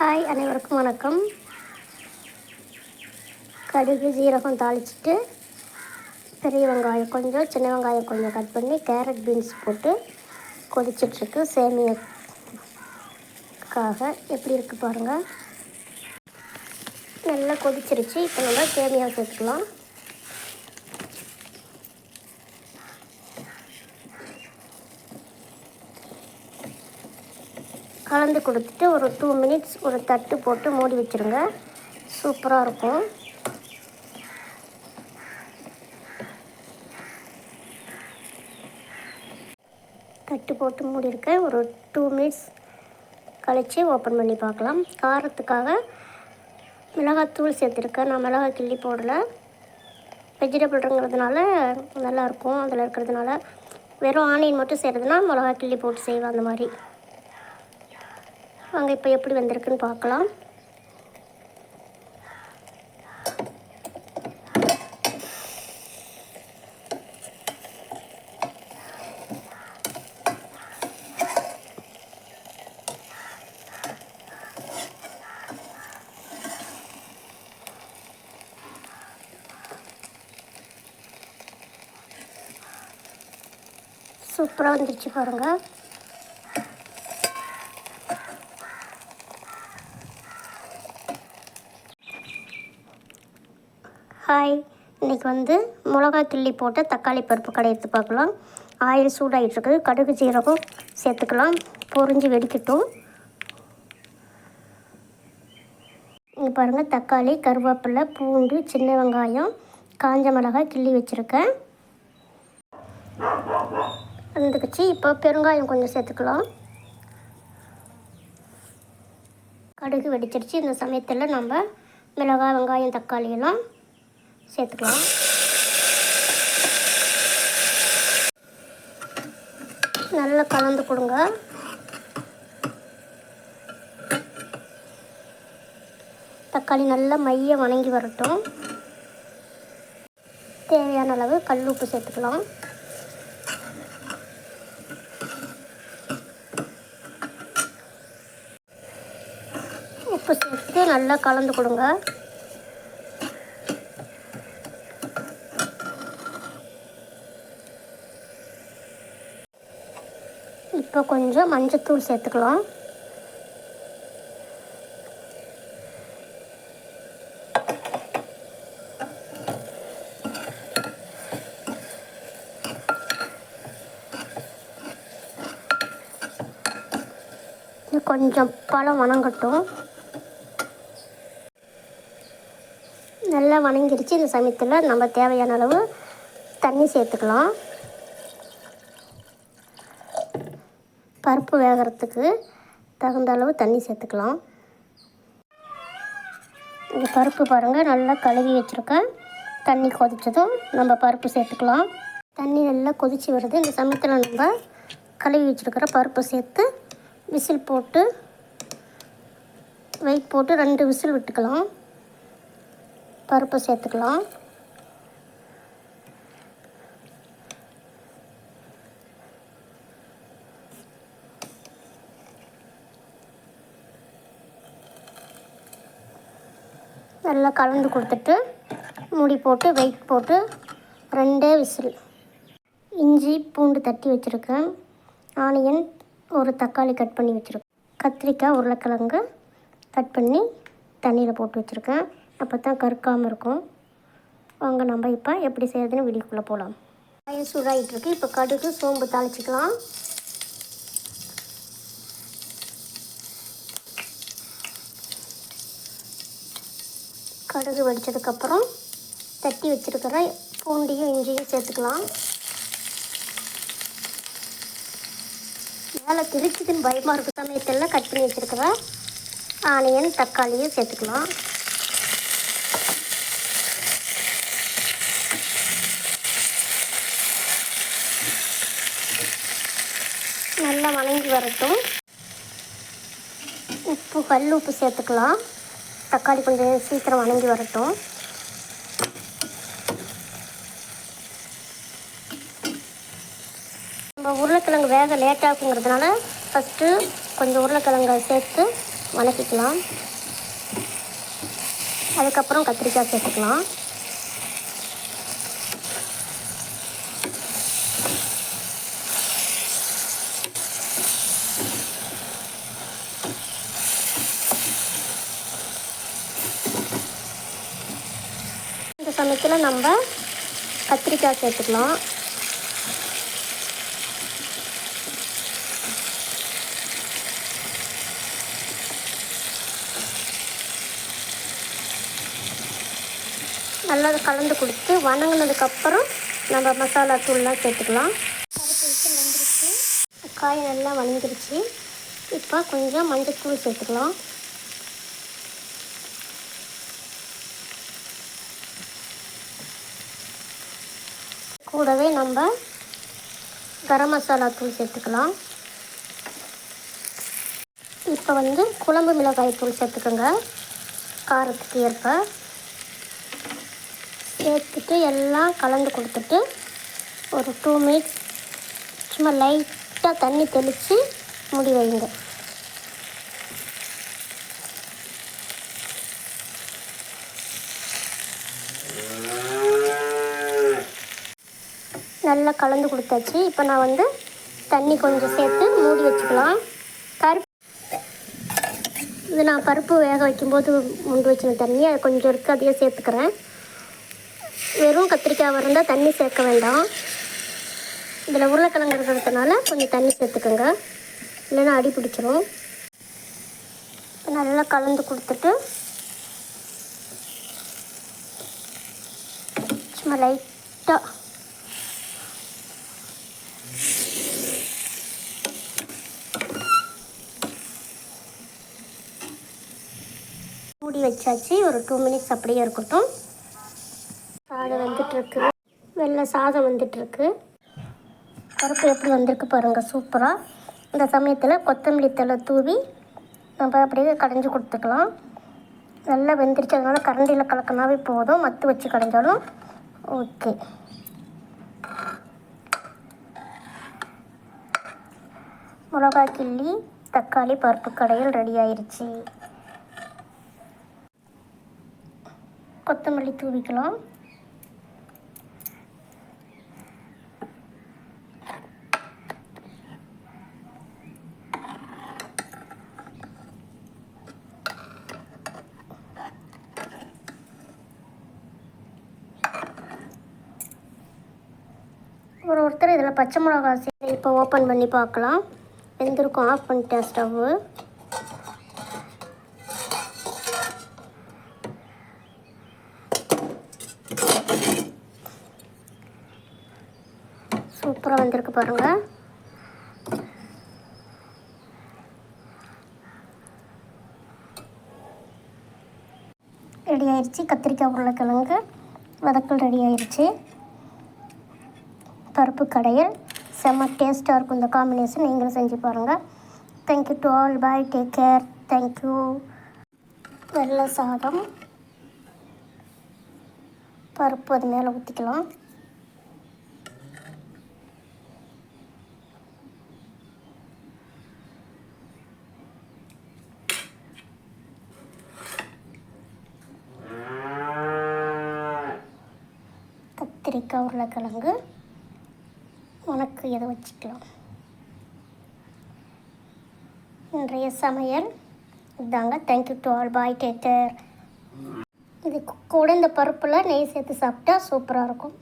Hi அனைவருக்கும் வணக்கம். கடுகு ஜீரகம் தாளிச்சிட்டு பெரிய வெங்காயம் கொஞ்சம் சின்ன வெங்காயம் கொஞ்சம் கட் பண்ணி கேரட் பீன்ஸ் போட்டு கொதிச்சிட்ருக்கு. சேமியாக்காக எப்படி இருக்குது பாருங்கள் நல்லா கொதிச்சிருச்சு. இப்போ நம்ம சேமியா சேர்த்துக்கலாம். கலந்து கொடுத்துட்டு ஒரு டூ மினிட்ஸ் ஒரு தட்டு போட்டு மூடி வச்சுருங்க. சூப்பராக இருக்கும். தட்டு போட்டு மூடியிருக்கேன் ஒரு டூ மினிட்ஸ் கழித்து ஓப்பன் பண்ணி பார்க்கலாம். காரத்துக்காக மிளகாத்தூள் சேர்த்துருக்கேன். நான் மிளகாய் கிள்ளி போடலை. வெஜிடபிள்ங்கிறதுனால நல்லாயிருக்கும். அதில் இருக்கிறதுனால வெறும் ஆனியன் மட்டும் செய்கிறதுனா மிளகா கிள்ளி போட்டு செய்வேன் அந்த மாதிரி. வாங்க இப்போ எப்படி வந்திருக்குன்னு பார்க்கலாம். சூப்பராக வந்துருச்சு பாருங்கள் ஹாய் இன்றைக்கி வந்து மிளகா கிள்ளி போட்டு தக்காளி பருப்பு கடை எடுத்து பார்க்கலாம். ஆயில் சூடாகிட்டுருக்குது கடுகு ஜீரகம் சேர்த்துக்கலாம். பொறிஞ்சு வெடிக்கட்டும். இங்கே பாருங்கள் தக்காளி கருவேப்பிலை பூண்டு சின்ன வெங்காயம் காஞ்ச மிளகாய் கிள்ளி வச்சுருக்கேன். இருந்துக்குச்சு இப்போ பெருங்காயம் கொஞ்சம் சேர்த்துக்கலாம். கடுகு வெடிச்சிருச்சு. இந்த சமயத்தில் நம்ம மிளகாய் வெங்காயம் தக்காளியெல்லாம் சேர்த்துக்கலாம். நல்லா கலந்து கொடுங்க. தக்காளி நல்லா மைய வணங்கி வரட்டும். தேவையான அளவு கல் உப்பு சேர்த்துக்கலாம். உப்பு சேர்த்து நல்லா கலந்து கொடுங்க. இப்போ கொஞ்சம் மஞ்சத்தூள் சேர்த்துக்கலாம். கொஞ்சம் பழம் வணங்கட்டும். நல்லா வணங்கிருச்சு இந்த சமயத்தில். நம்ம தேவையான அளவு தண்ணி சேர்த்துக்கலாம். பருப்பு வேகிறதுக்கு தகுந்த அளவு தண்ணி சேர்த்துக்கலாம். இந்த பருப்பு பாருங்கள் நல்லா கழுவி வச்சுருக்கேன். தண்ணி கொதிச்சதும் நம்ம பருப்பு சேர்த்துக்கலாம். தண்ணி நல்லா கொதிச்சு வருது. இந்த சமயத்தில் நம்ம கழுவி வச்சுருக்கிற பருப்பு சேர்த்து விசில் போட்டு வெயிட் போட்டு ரெண்டு விசில் விட்டுக்கலாம். பருப்பு சேர்த்துக்கலாம். நல்லா கலந்து கொடுத்துட்டு மூடி போட்டு வெயிட் போட்டு ரெண்டே விசில். இஞ்சி பூண்டு தட்டி வச்சுருக்கேன். ஆனியன் ஒரு தக்காளி கட் பண்ணி வச்சுருக்கேன். கத்திரிக்காய் உருளைக்கிழங்கு கட் பண்ணி தண்ணியில் போட்டு வச்சுருக்கேன். அப்போ தான் கருக்காமல் இருக்கும். அவங்க நம்ம இப்போ எப்படி செய்யறதுன்னு வீடியோக்குள்ளே போகலாம் ஆயில் சூடாகிட்டுருக்கு இப்போ கடுகு சோம்பு தாளிச்சிக்கலாம். கடுகு வடித்ததுக்கப்புறம் தட்டி வச்சுருக்கிற பூண்டையும் இஞ்சியும் சேர்த்துக்கலாம். மேலே திருச்சிதுன்னு பயமாக இருக்க சமயத்தில் கட் பண்ணி வச்சுருக்கிற ஆனியன் தக்காளியும் சேர்த்துக்கலாம். நல்லா வணங்கி வரட்டும். உப்பு கல் உப்பு சேர்த்துக்கலாம். தக்காளி கொஞ்சம் சீக்கிரம் வணங்கி வரட்டும். நம்ம உருளைக்கிழங்கு வேக லேட்டாகுங்கிறதுனால ஃபஸ்ட்டு கொஞ்சம் உருளைக்கிழங்கை சேர்த்து வணக்கிக்கலாம். அதுக்கப்புறம் கத்திரிக்காய் சேர்த்துக்கலாம். சமயத்தில் நம்ம கத்திரிக்காய் சேர்த்துக்கலாம். நல்லா கலந்து கொடுத்து வணங்கினதுக்கப்புறம் நம்ம மசாலா தூள்லாம் சேர்த்துக்கலாம். பருப்பு விசில் காய் நல்லா வணங்கிருச்சு இப்போ கொஞ்சம் மஞ்சத்தூள் சேர்த்துக்கலாம். கூடவே நம்ம கரம் மசாலா தூள் சேர்த்துக்கலாம். இப்போ வந்து குழம்பு மிளகாய் தூள் சேர்த்துக்கோங்க. காரத்துக்கு ஏற்ப. சேர்த்துட்டு எல்லாம் கலந்து கொடுத்துட்டு ஒரு டூ மினிட்ஸ் சும்மா லைட்டாக தண்ணி தெளித்து முடி வைங்க. நல்லா கலந்து கொடுத்தாச்சு. இப்போ நான் வந்து தண்ணி கொஞ்சம் சேர்த்து மூடி வச்சுக்கலாம். பருப்பு இது நான் பருப்பு வேக வைக்கும்போது முண்டு வச்சின தண்ணி அதை கொஞ்சம் இருக்குது அதையே சேர்த்துக்கிறேன். வெறும் கத்திரிக்காய் இருந்தால் தண்ணி சேர்க்க வேண்டாம். இதில் உருளைக்கிழங்கு இருக்கிறதுனால கொஞ்சம் தண்ணி சேர்த்துக்கோங்க. இல்லைன்னா அடி பிடிச்சிரும். நல்லா கலந்து கொடுத்துட்டு சும்மா லைட்டாக மூடி வச்சாச்சு. ஒரு டூ மினிட்ஸ் அப்படியே இருக்கட்டும். சாதம் வந்துட்டுருக்கு. வெள்ளை சாதம் வந்துட்டுருக்கு. பருப்பு எப்படி வந்திருக்கு பாருங்கள் சூப்பராக இந்த சமயத்தில் கொத்தமல்லி தழை தூவி நம்ம அப்படியே கடைஞ்சி கொடுத்துக்கலாம். நல்லா வெந்துருச்சு. அதனால் கரண்டியில் கலக்கினாவே போதும். மத்து வச்சு கடைஞ்சாலும் ஓகே மிளகாய் கிள்ளி தக்காளி பருப்பு கடையில் ரெடி ஆயிருச்சு. கொத்தமல்லி தூவிக்கலாம். ஒரு ஒருத்தர் இதில் பச்சை மிளகா சேர்த்து இப்போ ஓப்பன் பண்ணி பார்க்கலாம். வெந்திருக்கும். ஆஃப் பண்ணிட்டேன் ஸ்டவ்வு. சூப்பராக வந்திருக்கு பாருங்கள் ரெடி ஆயிடுச்சு கத்திரிக்காய் உருளைக்கிழங்கு வதக்கல் ரெடி ஆயிடுச்சு பருப்பு கடையில். செம்ம டேஸ்ட்டாக இருக்கும் இந்த காம்பினேஷன் நீங்களும் செஞ்சு பாருங்கள் thank you to all bye take care thank you வெள்ளை சாதம். பருப்பு அது மேலே ஊற்றிக்கலாம் கத்திரிக்காய் உருளைக்கிழங்கு. உனக்கு எதை வச்சுக்கலாம்? இன்றைய சமையல். இதாங்க thank you to all bye take care இது கூட இந்த பருப்பில் நெய் சேர்த்து சாப்பிட்டா சூப்பராக இருக்கும்.